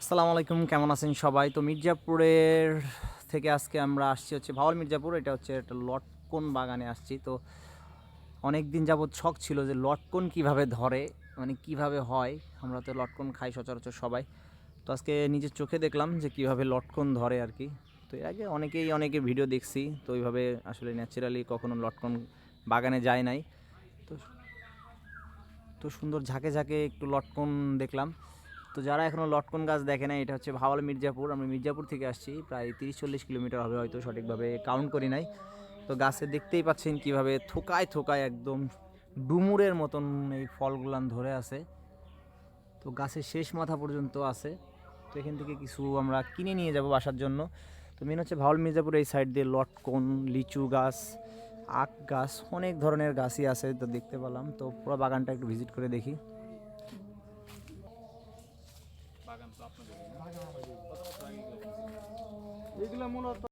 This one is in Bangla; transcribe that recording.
আসসালামু আলাইকুম, কেমন আছেন সবাই? তো মির্জাপুরের থেকে আজকে আমরা আসছি হচ্ছে ভাওয়াল মির্জাপুর, এটা হচ্ছে একটা লটকন বাগানে আসছি। তো অনেক দিন যাবৎ শখ ছিল যে লটকন কীভাবে ধরে মানে কীভাবে হয়, আমরা তো লটকন খাই সচরাচর সবাই। তো আজকে নিজের চোখে দেখলাম যে কীভাবে লটকন ধরে আর কি। তো এর আগে অনেকেই, অনেকে ভিডিও দেখছি, তো ওইভাবে আসলে ন্যাচারালি কখনো লটকন বাগানে যায় নাই। তো তো সুন্দর ঝাঁকে ঝাঁকে একটু লটকন দেখলাম। তো যারা এখনও লটকন গাছ দেখে না এটা হচ্ছে ভাওয়াল মির্জাপুর। আমরা মির্জাপুর থেকে আসছি, প্রায় তিরিশ চল্লিশ কিলোমিটার হবে হয়তো, সঠিকভাবে কাউন্ট করি নাই। তো গাছে দেখতেই পাচ্ছেন কীভাবে থোকায় থোকায় একদম ডুমুরের মতন এই ফলগুলান ধরে আছে। তো গাছের শেষ মাথা পর্যন্ত আছে। তো এখান থেকে কিছু আমরা কিনে নিয়ে যাব বাসার জন্য। তো মেন হচ্ছে ভাওয়াল মির্জাপুর, এই সাইড দিয়ে লটকন, লিচু গাছ, আখ গাছ, অনেক ধরনের গাছই আছে, তো দেখতে পেলাম। তো পুরো বাগানটা একটু ভিজিট করে দেখি। এগুলো মূলত